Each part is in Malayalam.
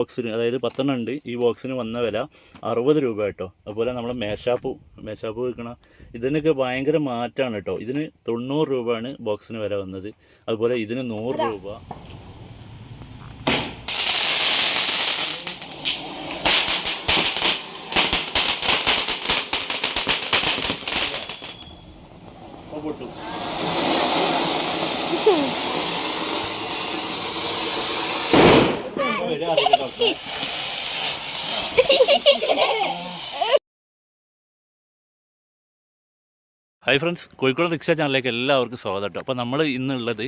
ബോക്സിന് അതായത് പത്തെണ്ണം ഉണ്ട് ഈ ബോക്സിന് വന്ന വില അറുപത് രൂപ കേട്ടോ. അതുപോലെ നമ്മൾ മേശാപ്പ് മേശാപ്പ് വിൽക്കണ ഇതിനൊക്കെ ഭയങ്കര മാറ്റമാണ് കേട്ടോ. ഇതിന് തൊണ്ണൂറ് രൂപയാണ് ബോക്സിന് വില വന്നത്. അതുപോലെ ഇതിന് നൂറ് രൂപ. ഹായ് ഫ്രണ്ട്സ് കോഴിക്കോട് റിക്ഷ ചാനലിലേക്ക് എല്ലാവർക്കും സ്വാഗതം കേട്ടോ. അപ്പോൾ നമ്മൾ ഇന്നുള്ളത്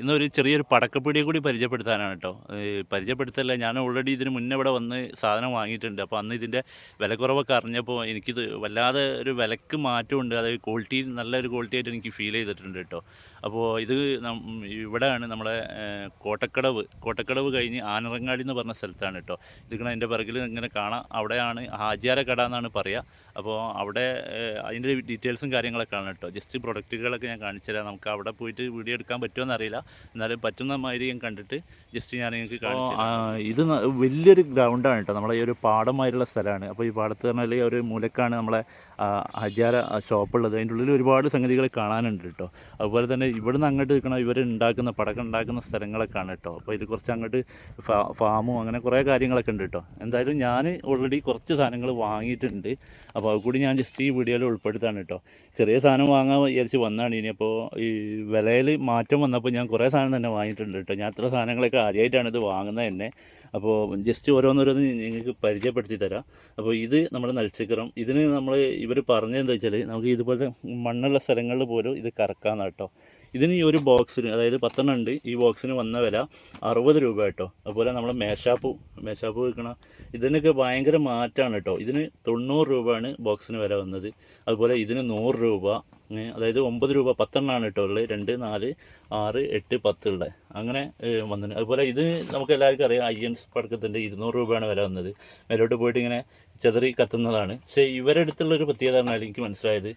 ഇന്നൊരു ചെറിയൊരു പടക്കപ്പീടിയെ കൂടി പരിചയപ്പെടുത്താനാണ് കേട്ടോ. പരിചയപ്പെടുത്തല്ല ഞാൻ ഓൾറെഡി ഇതിന് മുന്നേ ഇവിടെ വന്ന് സാധനം വാങ്ങിയിട്ടുണ്ട്. അപ്പോൾ അന്ന് ഇതിന്റെ വിലക്കുറവൊക്കെ അറിഞ്ഞപ്പോൾ എനിക്കിത് വല്ലാതെ ഒരു വിലക്ക് മാറ്റമുണ്ട്. അതായത് ക്വാളിറ്റി നല്ലൊരു ക്വാളിറ്റി ആയിട്ട് എനിക്ക് ഫീൽ ചെയ്തിട്ടുണ്ട് കേട്ടോ. അപ്പോൾ ഇത് ഇവിടെയാണ് നമ്മുടെ കോട്ടക്കടവ്. കോട്ടക്കടവ് കഴിഞ്ഞ് ആനറങ്ങാടി എന്ന് പറഞ്ഞ സ്ഥലത്താണ് കേട്ടോ ഇതിങ്ങനെ എന്റെ പിറകിൽ ഇങ്ങനെ കാണാം. അവിടെയാണ് ഹാജിയാര കട എന്നാണ് പറയുക അപ്പോൾ അവിടെ അതിന്റെ ഡീറ്റെയിൽസും കാര്യങ്ങളൊക്കെ ആണ് കേട്ടോ ജസ്റ്റ് പ്രൊഡക്റ്റുകളൊക്കെ ഞാൻ കാണിച്ചു തരാം. നമുക്ക് അവിടെ പോയിട്ട് വീഡിയോ എടുക്കാൻ പറ്റുമോ എന്നറിയില്ല എന്നാലും പറ്റുന്ന മാതിരി ഞാൻ കണ്ടിട്ട് ജസ്റ്റ് ഞാൻ നിങ്ങൾക്ക് കാണിച്ചു ഇത് വലിയൊരു ഗ്രൗണ്ടാണ് കേട്ടോ നമ്മളെ ഈ ഒരു പാടമായിട്ടുള്ള സ്ഥലമാണ്. അപ്പോൾ ഈ പാടത്ത് പറഞ്ഞാൽ ഒരു മൂലക്കാണ് നമ്മളെ ഹജിയാര ഹജാര ഷോപ്പുള്ളത് അതിന്റെ ഉള്ളിൽ ഒരുപാട് സംഗതികൾ കാണാനുണ്ട് കേട്ടോ അതുപോലെ തന്നെ ഇവിടുന്ന് അങ്ങോട്ട് നിൽക്കണം ഇവർ ഉണ്ടാക്കുന്ന പടക്കം ഉണ്ടാക്കുന്ന സ്ഥലങ്ങളൊക്കെയാണ് കേട്ടോ. അപ്പോൾ ഇത് കുറച്ച് അങ്ങോട്ട് ഫാമും അങ്ങനെ കുറേ കാര്യങ്ങളൊക്കെ ഉണ്ട് കേട്ടോ. എന്തായാലും ഞാൻ ഓൾറെഡി കുറച്ച് സാധനങ്ങൾ വാങ്ങിയിട്ടുണ്ട്. അപ്പോൾ അത് കൂടി ഞാൻ ജസ്റ്റ് ഈ വീഡിയോയിൽ ഉൾപ്പെടുത്താണ് കേട്ടോ. ചെറിയ സാധനം വാങ്ങാൻ വിചാരിച്ച് വന്നതാണ്. ഇനി അപ്പോൾ ഈ വിലയിൽ മാറ്റം വന്നപ്പോൾ ഞാൻ കുറേ സാധനം തന്നെ വാങ്ങിയിട്ടുണ്ട് കേട്ടോ. ഞാൻ അത്ര സാധനങ്ങളൊക്കെ ആദ്യമായിട്ടാണ് ഇത് വാങ്ങുന്നത് തന്നെ അപ്പോൾ ജസ്റ്റ് ഓരോന്നോരോന്ന് നിങ്ങൾക്ക് പരിചയപ്പെടുത്തി തരാം. അപ്പോൾ ഇത് നമ്മുടെ നൽച്ചക്കരം ഇതിന് നമ്മൾ ഇവർ പറഞ്ഞതെന്താ വെച്ചാൽ നമുക്ക് ഇതുപോലെ മണ്ണുള്ള സ്ഥലങ്ങളിൽ പോലും ഇത് കറക്കാമെന്നാണ് കേട്ടോ. ഇതിന് ഈ ഒരു ബോക്സിന് അതായത് പത്തെണ്ണം ഉണ്ട് ഈ ബോക്സിന് വന്ന വില അറുപത് രൂപ കേട്ടോ. അതുപോലെ നമ്മൾ മേശാപ്പ് മേശാപ്പ് വിൽക്കണ ഇതിനൊക്കെ ഭയങ്കര മാറ്റമാണ് കേട്ടോ. ഇതിന് തൊണ്ണൂറ് രൂപയാണ് ബോക്സിന് വില വന്നത്. അതുപോലെ ഇതിന് നൂറ് രൂപ അതായത് ഒമ്പത് രൂപ പത്തെണ്ണമാണ് കേട്ടോ ഉള്ളത്. രണ്ട് നാല് ആറ് എട്ട് പത്ത് ഉള്ളത്. അങ്ങനെ വന്നിട്ടുണ്ട്. അതുപോലെ ഇത് നമുക്ക് എല്ലാവർക്കും അറിയാം അയ്യൻസ് പടക്കത്തിന്റെ ഇരുന്നൂറ് രൂപയാണ് വില വന്നത്. മേലോട്ട് പോയിട്ട് ഇങ്ങനെ ചെതറി കത്തുന്നതാണ്. പക്ഷേ ഇവരുടെ അടുത്തുള്ള ഒരു പ്രത്യേകത പറഞ്ഞാൽ എനിക്ക് മനസ്സിലായത്.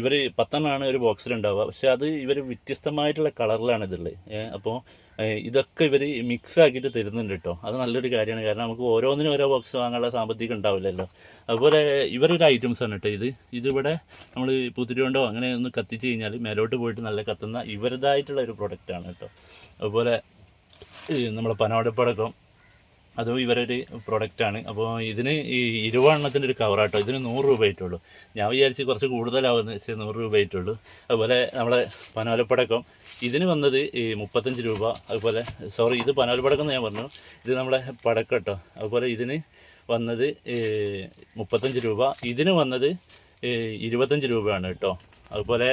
ഇവർ പത്തെണ്ണമാണ് ഒരു ബോക്സിൽ ഉണ്ടാവുക. പക്ഷേ അത് ഇവർ വ്യത്യസ്തമായിട്ടുള്ള കളറിലാണ് ഇതുള്ളത്. അപ്പോൾ ഇതൊക്കെ ഇവർ മിക്സ് ആക്കിയിട്ട് തരുന്നുണ്ട് കേട്ടോ. അത് നല്ലൊരു കാര്യമാണ്. കാരണം നമുക്ക് ഓരോന്നിനും ഓരോ ബോക്സ് വാങ്ങാനുള്ള സാമ്പത്തികം ഉണ്ടാവില്ലല്ലോ. അതുപോലെ ഇവരൊരു ഐറ്റംസ് ആണ് കേട്ടോ ഇത്. ഇതിവിടെ നമ്മൾ പൂത്തിരി കൊണ്ടോ അങ്ങനെ ഒന്ന് കത്തിച്ച് കഴിഞ്ഞാൽ മേലോട്ട് പോയിട്ട് നല്ല കത്തുന്ന ഇവരുടേതായിട്ടുള്ള ഒരു പ്രൊഡക്റ്റാണ് കേട്ടോ. അതുപോലെ നമ്മുടെ പനോടപ്പടക്കം അതും ഇവരൊരു പ്രൊഡക്റ്റാണ് അപ്പോൾ ഇതിന് ഈ ഇരുവണ്ണത്തിന്റെ ഒരു കവറാട്ടോ ഇതിന് നൂറ് രൂപ ആയിട്ടുള്ളൂ ഞാൻ വിചാരിച്ച് കുറച്ച് കൂടുതലാവുന്ന പക്ഷേ നൂറ് രൂപ ആയിട്ടുള്ളൂ അതുപോലെ നമ്മളെ പനോലപ്പടക്കം. ഇതിന് വന്നത് ഈ മുപ്പത്തഞ്ച് രൂപ. അതുപോലെ സോറി ഇത് പനോലപ്പടക്കം എന്ന് ഞാൻ പറഞ്ഞു. ഇത് നമ്മളെ പടക്കം കേട്ടോ. അതുപോലെ ഇതിന് വന്നത് മുപ്പത്തഞ്ച് രൂപ. ഇതിന് വന്നത് ഇരുപത്തഞ്ച് രൂപയാണ് കേട്ടോ. അതുപോലെ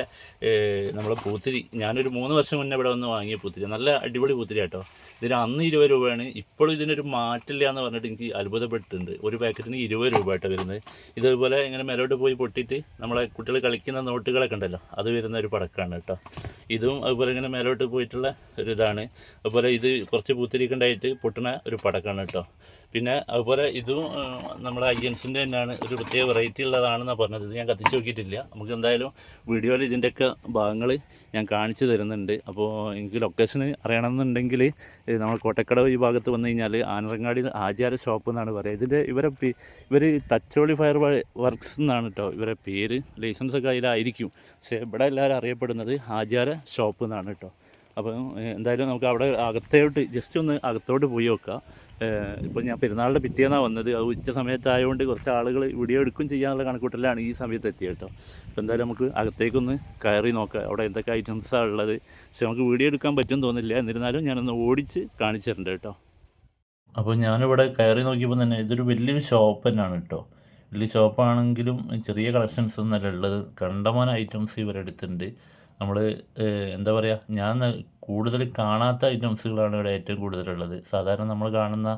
നമ്മളെ പൂത്തിരി ഞാനൊരു മൂന്ന് വർഷം മുന്നേ ഇവിടെ വന്ന് വാങ്ങിയ പൂത്തിരി. നല്ല അടിപൊളി പൂത്തിരി കേട്ടോ ഇതിന് അന്ന് ഇരുപത് രൂപയാണ് ഇപ്പോഴും ഇതിനൊരു മാറ്റില്ല എന്ന് പറഞ്ഞിട്ട് എനിക്ക് അത്ഭുതപ്പെട്ടിട്ടുണ്ട്. ഒരു പാക്കറ്റിന് ഇരുപത് രൂപ ആയിട്ട് വരുന്നത്. ഇതേപോലെ ഇങ്ങനെ മേലോട്ട് പോയി പൊട്ടിയിട്ട് നമ്മളെ കുട്ടികൾ കളിക്കുന്ന നോട്ടുകളൊക്കെ ഉണ്ടല്ലോ അത് വരുന്ന ഒരു പടക്കമാണ് കേട്ടോ. ഇതും അതുപോലെ ഇങ്ങനെ മേലോട്ട് പോയിട്ടുള്ള ഒരു ഇതാണ്. അതുപോലെ ഇത് കുറച്ച് പൂത്തിരിക്കുണ്ടായിട്ട് പൊട്ടണ ഒരു പടക്കമാണ് കേട്ടോ. പിന്നെ അതുപോലെ ഇതും നമ്മുടെ അയ്യൻസിന്റെ തന്നെയാണ് ഒരു പ്രത്യേക വെറൈറ്റി ഉള്ളതാണെന്നാണ് പറഞ്ഞത്. ഇത് ഞാൻ കത്തിച്ച് നോക്കിയിട്ടില്ല. നമുക്ക് എന്തായാലും വീഡിയോയിൽ ഇതിന്റെയൊക്കെ ഭാഗങ്ങൾ ഞാൻ കാണിച്ചു തരുന്നുണ്ട്. അപ്പോൾ എനിക്ക് ലൊക്കേഷൻ അറിയണമെന്നുണ്ടെങ്കിൽ നമ്മൾ കോട്ടക്കടവ് ഈ ഭാഗത്ത് വന്നു കഴിഞ്ഞാൽ ആനറങ്ങാടി ആചാര ഷോപ്പ് എന്നാണ് പറയുക. ഇതിന്റെ ഇവരെ ഇവർ തച്ചോളി ഫയർ വർക്ക്സ് എന്നാണ് കേട്ടോ ഇവരെ പേര്. ലൈസൻസ് ഒക്കെ അതിലായിരിക്കും. പക്ഷേ ഇവിടെ എല്ലാവരും അറിയപ്പെടുന്നത് ആചാര ഷോപ്പ് എന്നാണ് കേട്ടോ അപ്പം എന്തായാലും നമുക്ക് അവിടെ അകത്തോട്ട് ജസ്റ്റ് ഒന്ന് അകത്തോട്ട് പോയി നോക്കാം. ഇപ്പം ഞാൻ പെരുന്നാളിന്റെ പിറ്റേന്നാണ് വന്നത്. അത് ഉച്ച സമയത്തായതുകൊണ്ട് കുറച്ച് ആളുകൾ വീഡിയോ എടുക്കും ചെയ്യാനുള്ള കണക്കൂട്ടലാണ് ഈ സമയത്ത് എത്തിയത് കേട്ടോ. അപ്പോൾ എന്തായാലും നമുക്ക് അകത്തേക്കൊന്ന് കയറി നോക്കാം. അവിടെ എന്തൊക്കെ ഐറ്റംസാണ് ഉള്ളത്. പക്ഷെ നമുക്ക് വീഡിയോ എടുക്കാൻ പറ്റും തോന്നില്ല എന്നിരുന്നാലും ഞാനൊന്ന് ഓടിച്ച് കാണിച്ചിട്ടുണ്ട് കേട്ടോ. അപ്പോൾ ഞാനിവിടെ കയറി നോക്കിയപ്പോൾ തന്നെ ഇതൊരു വലിയൊരു ഷോപ്പ് തന്നെയാണ് കേട്ടോ. വലിയ ഷോപ്പാണെങ്കിലും ചെറിയ കളക്ഷൻസ് ഒന്നല്ല ഉള്ളത്. കണ്ടമാന ഐറ്റംസ് ഇവരെടുത്തുണ്ട് നമ്മൾ എന്താ പറയുക ഞാൻ കൂടുതൽ കാണാത്ത ഐറ്റംസുകളാണ് ഇവിടെ ഏറ്റവും കൂടുതലുള്ളത്. സാധാരണ നമ്മൾ കാണുന്ന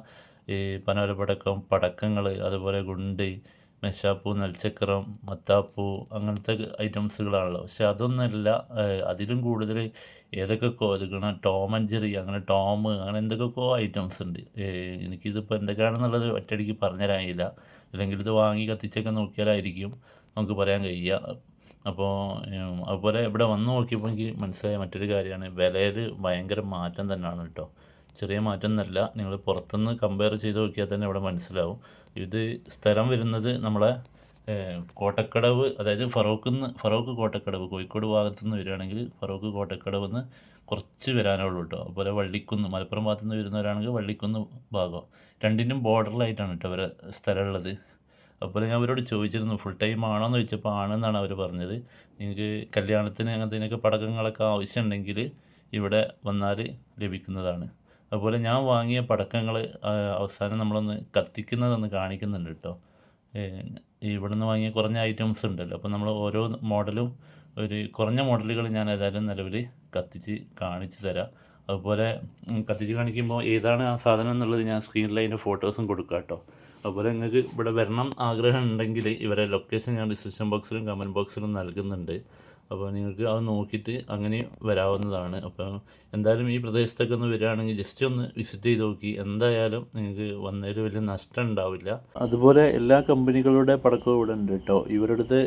ഈ പനോലപ്പടക്കം പടക്കങ്ങൾ അതുപോലെ ഗുണ്ട് മെഷാപ്പൂ നെൽച്ചക്രം മത്താപ്പൂ അങ്ങനത്തെ ഐറ്റംസുകളാണല്ലോ. പക്ഷെ അതൊന്നുമല്ല അതിലും കൂടുതൽ ഏതൊക്കെ ഒതുക്കണ ടോം ജെറി അങ്ങനെ ടോം അങ്ങനെ എന്തൊക്കെയൊക്കെ ഐറ്റംസ് ഉണ്ട് എനിക്കിതിപ്പോൾ എന്തൊക്കെയാണെന്നുള്ളത് ഒറ്റയടിക്ക് പറഞ്ഞുതരാനില്ല അല്ലെങ്കിൽ ഇത് വാങ്ങി കത്തിച്ചൊക്കെ നോക്കിയാലായിരിക്കും നമുക്ക് പറയാൻ കഴിയുക അപ്പോൾ അതുപോലെ ഇവിടെ വന്ന് നോക്കിയപ്പോൾ എനിക്ക് മനസ്സിലായ മറ്റൊരു കാര്യമാണ്. വിലയിൽ ഭയങ്കര മാറ്റം തന്നെയാണ് കേട്ടോ. ചെറിയ മാറ്റം എന്നല്ല നിങ്ങൾ പുറത്തുനിന്ന് കമ്പയർ ചെയ്ത് നോക്കിയാൽ തന്നെ ഇവിടെ മനസ്സിലാവും. ഇത് സ്ഥലം വരുന്നത് നമ്മളെ കോട്ടക്കടവ് അതായത് ഫറോക്കിന്ന് ഫറോക്ക് കോട്ടക്കടവ് കോഴിക്കോട് ഭാഗത്തു നിന്ന് വരികയാണെങ്കിൽ ഫറോക്ക് കോട്ടക്കടവ് നിന്ന് കുറച്ച് വരാനേ ഉള്ളൂ കേട്ടോ. അതുപോലെ വള്ളിക്കുന്ന് മലപ്പുറം ഭാഗത്തു നിന്ന് വരുന്നവരാണെങ്കിൽ വള്ളിക്കുന്ന് ഭാഗം. രണ്ടിനും ബോർഡറിലായിട്ടാണ് കേട്ടോ അവരെ സ്ഥലമുള്ളത് അതുപോലെ ഞാൻ അവരോട് ചോദിച്ചിരുന്നു ഫുൾ ടൈം ആണോ എന്ന് ചോദിച്ചപ്പോൾ ആണെന്നാണ് അവർ പറഞ്ഞത്. നിങ്ങൾക്ക് കല്യാണത്തിന് അങ്ങനത്തേനൊക്കെ പടക്കങ്ങളൊക്കെ ആവശ്യമുണ്ടെങ്കിൽ ഇവിടെ വന്നാൽ ലഭിക്കുന്നതാണ്. അതുപോലെ ഞാൻ വാങ്ങിയ പടക്കങ്ങൾ അവസാനം നമ്മളൊന്ന് കത്തിക്കുന്നതൊന്ന് കാണിക്കുന്നുണ്ട് കേട്ടോ. ഇവിടെ നിന്ന് വാങ്ങിയ കുറഞ്ഞ ഐറ്റംസ് ഉണ്ടല്ലോ. അപ്പോൾ നമ്മൾ ഓരോ മോഡലും ഒരു കുറഞ്ഞ മോഡലുകൾ ഞാൻ ഏതായാലും നിലവിൽ കത്തിച്ച് കാണിച്ചു തരാം. അതുപോലെ കത്തിച്ച് കാണിക്കുമ്പോൾ ഏതാണ് ആ സാധനം എന്നുള്ളത് ഞാൻ സ്ക്രീനിൽ അതിന്റെ ഫോട്ടോസും കൊടുക്കാം കേട്ടോ. അതുപോലെ നിങ്ങൾക്ക് ഇവിടെ വരണം ആഗ്രഹം ഉണ്ടെങ്കിൽ ഇവരെ ലൊക്കേഷൻ ഞാൻ ഡിസ്ക്രിപ്ഷൻ ബോക്സിലും കമന്റ് ബോക്സിലും നൽകുന്നുണ്ട്. അപ്പോൾ നിങ്ങൾക്ക് അത് നോക്കിയിട്ട് അങ്ങനെ വരാവുന്നതാണ്. അപ്പോൾ എന്തായാലും ഈ പ്രദേശത്തൊക്കെ ഒന്ന് വരികയാണെങ്കിൽ ജസ്റ്റ് ഒന്ന് വിസിറ്റ് ചെയ്ത് നോക്കി. എന്തായാലും നിങ്ങൾക്ക് വന്നതിൽ വലിയ നഷ്ടം ഉണ്ടാവില്ല. അതുപോലെ എല്ലാ കമ്പനികളുടെ പടക്കവും ഇവിടെ ഉണ്ട് കേട്ടോ. ഇവരുടെ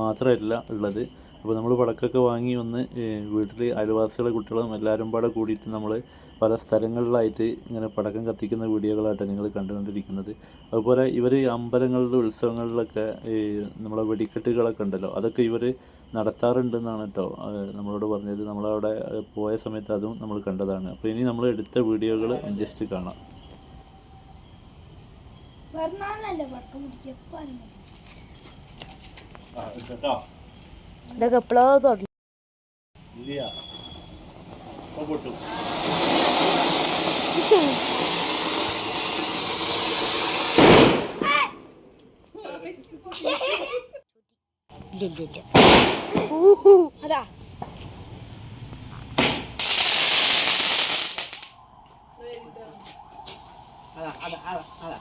മാത്രമല്ല ഉള്ളത്. അപ്പോൾ നമ്മൾ പടക്കമൊക്കെ വാങ്ങി വന്ന് വീട്ടിൽ അയൽവാസികളെ കുട്ടികളും എല്ലാവരും പാടെ കൂടിയിട്ട് നമ്മൾ പല സ്ഥലങ്ങളിലായിട്ട് ഇങ്ങനെ പടക്കം കത്തിക്കുന്ന വീഡിയോകളായിട്ടാണ് നിങ്ങൾ കണ്ടുകൊണ്ടിരിക്കുന്നത്. അതുപോലെ ഇവർ അമ്പലങ്ങളിലെ ഉത്സവങ്ങളിലൊക്കെ ഈ നമ്മളെ വെടിക്കെട്ടുകളൊക്കെ ഉണ്ടല്ലോ അതൊക്കെ ഇവർ നടത്താറുണ്ടെന്നാണ് കേട്ടോ നമ്മളോട് പറഞ്ഞത്. നമ്മളവിടെ പോയ സമയത്ത് അതും നമ്മൾ കണ്ടതാണ്. അപ്പോൾ ഇനി നമ്മൾ എടുത്ത വീഡിയോകൾ ജസ്റ്റ് കാണാം. പിറന്നാളിനല്ലേ പടക്കം പിടിക്കുക ആ കേട്ടോ ഇതൊക്കെ എപ്പോഴോ തുടങ്ങി. അതാ അതാ അതാ അതാ.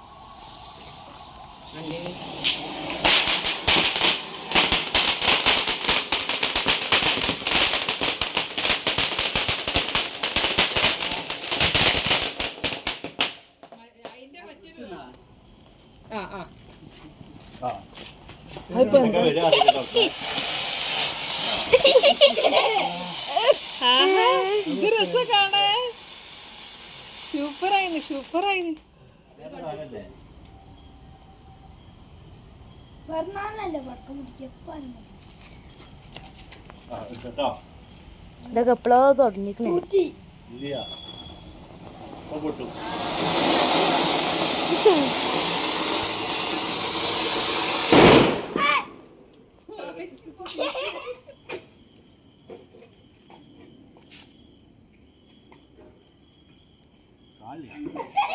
ഇത് രസം കാണേ സൂപ്പറായിന് സൂപ്പറായിന്. ഇതൊക്കെ എപ്പോഴോ തുടങ്ങിക്കണേ? ഇല്ല. ഇപ്പോൾ പൊട്ടും